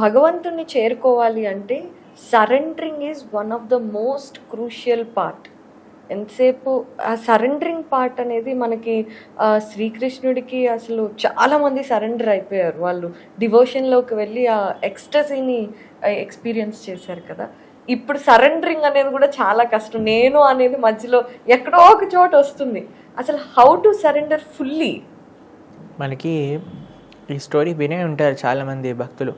భగవంతుని చేరుకోవాలి అంటే surrendering is one of the most crucial part. ఎంతసేపు ఆ సరెండరింగ్ పార్ట్ అనేది మనకి శ్రీకృష్ణుడికి అసలు చాలామంది సరెండర్ అయిపోయారు. వాళ్ళు డివోషన్లోకి వెళ్ళి ఆ ఎక్స్టసీని ఎక్స్పీరియన్స్ చేశారు కదా. ఇప్పుడు సరెండరింగ్ అనేది కూడా చాలా కష్టం. నేను అనేది మధ్యలో ఎక్కడో ఒక చోట వస్తుంది. అసలు హౌ టు సరెండర్ ఫుల్లీ? మనకి ఈ స్టోరీ వినే ఉంటారు చాలామంది భక్తులు.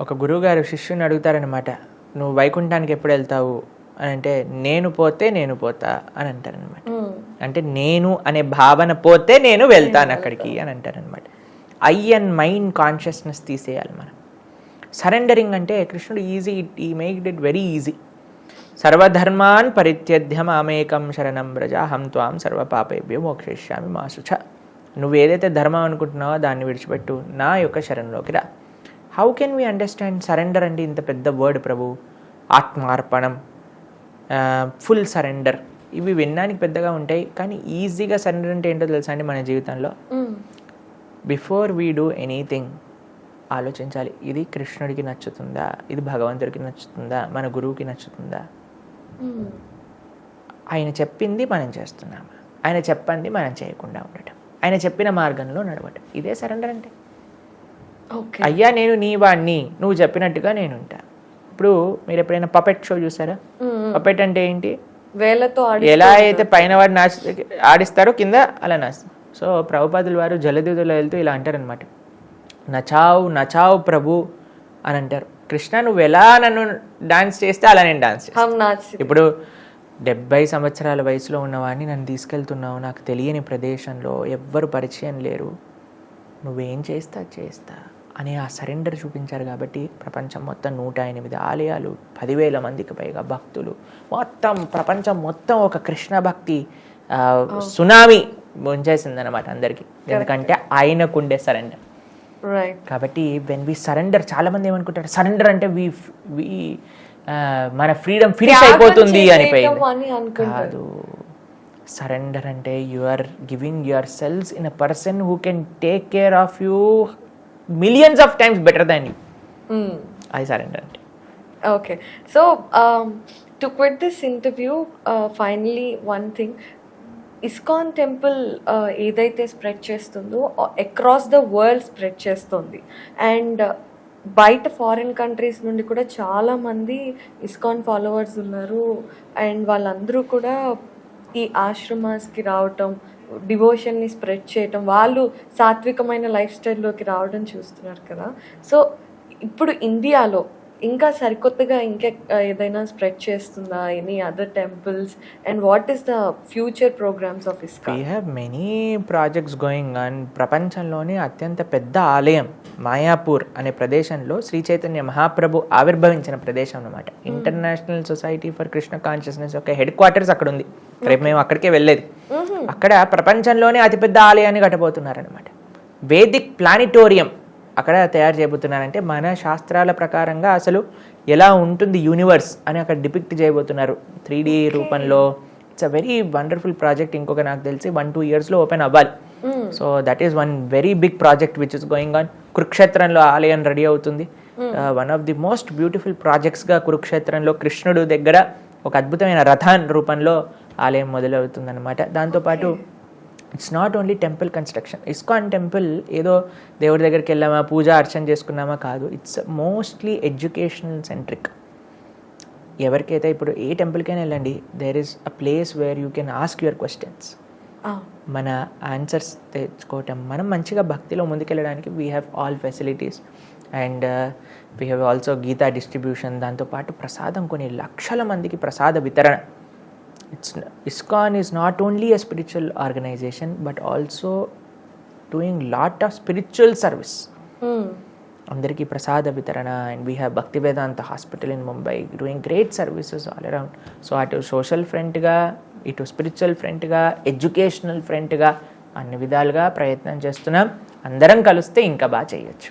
ఒక గురువుగారు శిష్యుని అడుగుతారనమాట నువ్వు వైకుంఠానికి ఎప్పుడు వెళ్తావు? అని అంటే నేను పోతే నేను పోతా అని అంటారనమాట అంటే నేను అనే భావన పోతే నేను వెళ్తాను అక్కడికి అని అంటారనమాట ఐ అండ్ మైండ్ కాన్షియస్నెస్ తీసేయాలి మనం. సరెండరింగ్ అంటే కృష్ణుడు ఈజీ ఈ మేక్ ఇట్ వెరీ ఈజీ సర్వధర్మాన్ పరిత్యధ్య మామేకం శరణం వ్రజ హం త్వాం సర్వ పాపేభ్యో మోక్షయిష్యామి మా శుచ నువ్వు ఏదైతే ధర్మం అనుకుంటున్నావో దాన్ని విడిచిపెట్టు. నా యొక్క శరణంలోకి రా. How can we understand surrender అంటే ఇంత పెద్ద వర్డ్ ప్రభు? ఆత్మార్పణం ఫుల్ సరెండర్ ఇవి వినడానికి పెద్దగా ఉంటాయి కానీ ఈజీగా సరెండర్ అంటే ఏంటో తెలుసా అండి మన జీవితంలో? బిఫోర్ వీ డూ ఎనీథింగ్ ఆలోచించాలి. ఇది కృష్ణుడికి నచ్చుతుందా? ఇది భగవంతుడికి నచ్చుతుందా? మన గురువుకి నచ్చుతుందా? ఆయన చెప్పింది మనం చేస్తున్నాము? ఆయన చెప్పింది మనం చేయకుండా ఉండటం. ఆయన చెప్పిన మార్గంలో నడవటం. ఇదే సరెండర్ అంటే. అయ్యా నేను నీ వాడిని నువ్వు చెప్పినట్టుగా నేను ఉంటా ఇప్పుడు మీరు ఎప్పుడైనా పపెట్ షో చూసారా? పపెట్ అంటే ఏంటి? వేలతో ఎలా అయితే పైన వాడు నాచి ఆడిస్తారో కింద అలా నాచి సో ప్రభుపాదుల వారు జలదూతలో వెళ్తూ ఇలా అంటారనమాట నచావు నచావు ప్రభు అని అంటారు. కృష్ణ నువ్వు ఎలా నన్ను డాన్స్ చేస్తే అలా నేను డాన్స్ చేస్తాను ఇప్పుడు డెబ్బై సంవత్సరాల వయసులో ఉన్నవాడిని నన్ను తీసుకెళ్తున్నావు. నాకు తెలియని ప్రదేశంలో ఎవ్వరు పరిచయం లేరు. నువ్వేం చేస్తా చేస్తా అనే ఆ సరెండర్ చూపించారు కాబట్టి ప్రపంచం మొత్తం నూట ఎనిమిది ఆలయాలు పదివేల మందికి పైగా భక్తులు. మొత్తం ప్రపంచం మొత్తం ఒక కృష్ణ భక్తి సునామీ ముంచేసిందనమాట అందరికీ. ఎందుకంటే ఆయనకుండే సరెండర్. కాబట్టి వెన్ వి సరెండర్ చాలా మంది ఏమనుకుంటారు సరెండర్ అంటే వి వి మన ఫ్రీడమ్ ఫినిష్ అయిపోతుంది అని. కాదు. సరెండర్ అంటే you are giving your selves in a person who can take care of you millions of times better than you అది సరెండర్ అంటే. Okay. So, um, to quit this interview, uh, finally, one thing. ISKCON temple ఏదైతే spread చేస్తుందో across the world spread చేస్తుంది. And బయట foreign countries నుండి కూడా చాలామంది ISKCON followers ఉన్నారు. అండ్ వాళ్ళందరూ కూడా ఈ ఆశ్రమాస్కి రావటం డివోషన్ని స్ప్రెడ్ చేయటం వాళ్ళు సాత్వికమైన లైఫ్ స్టైల్లోకి రావడం చూస్తున్నారు కదా. సో ఇప్పుడు ఇండియాలో ఇంకా సరికొత్తగా ఇంకా ఏదైనా స్ప్రెడ్ చేస్తుందా? Any other temples and what is the future programs of we ISKCON have many projects going on ప్రపంచంలోనే అత్యంత పెద్ద ఆలయం మాయాపూర్ అనే ప్రదేశంలో శ్రీ చైతన్య మహాప్రభు ఆవిర్భవించిన ప్రదేశం అన్నమాట. International society for Krishna consciousness యొక్క హెడ్ క్వార్టర్స్ అక్కడ ఉంది రేపు మేము అక్కడికే వెళ్ళేది. అక్కడ ప్రపంచంలోనే అతిపెద్ద ఆలయాన్ని కట్టబోతున్నారనమాట వేదిక్ ప్లానిటోరియం అక్కడ తయారు చేయబోతున్నారంటే మన శాస్త్రాల ప్రకారంగా అసలు ఎలా ఉంటుంది యూనివర్స్ అని అక్కడ డిపిక్ట్ చేయబోతున్నారు. త్రీ రూపంలో. It's a very wonderful project ఇంకొక నాకు తెలిసి వన్ టూ ఇయర్స్లో ఓపెన్ అవ్వాలి. So that is one very big project which is going on కురుక్షేత్రంలో ఆలయం రెడీ అవుతుంది. One of the most beautiful ప్రాజెక్ట్స్గా కురుక్షేత్రంలో కృష్ణుడు దగ్గర ఒక అద్భుతమైన రథాన్ రూపంలో ఆలయం మొదలవుతుంది అనమాట దాంతోపాటు it's not only temple construction ISKCON temple ఏదో దేవుడి దగ్గరికి వెళ్ళామా పూజ అర్చన చేసుకున్నామా కాదు. ఇట్స్ మోస్ట్లీ ఎడ్యుకేషనల్ సెంట్రిక్ ఎవరికైతే ఇప్పుడు ఏ టెంపుల్కైనా వెళ్ళండి there is a place where you can ask your questions మన ఆన్సర్స్ తెచ్చుకోవటం. మనం మంచిగా భక్తిలో ముందుకెళ్ళడానికి we have all facilities and we have also Gita distribution దాంతోపాటు ప్రసాదం కొన్ని లక్షల మందికి ప్రసాద వితరణ. It's ISKCON is not only a spiritual organization but also doing lot of spiritual service అందరికీ ప్రసాద వితరణ and we have Bhaktivedanta hospital in Mumbai doing great services all around so అటు సోషల్ ఫ్రంట్గా ఇటు స్పిరిచువల్ ఫ్రంట్గా ఎడ్యుకేషనల్ ఫ్రంట్గా అన్ని విధాలుగా ప్రయత్నం చేస్తున్నాం. అందరం కలిస్తే ఇంకా బాగా చేయొచ్చు.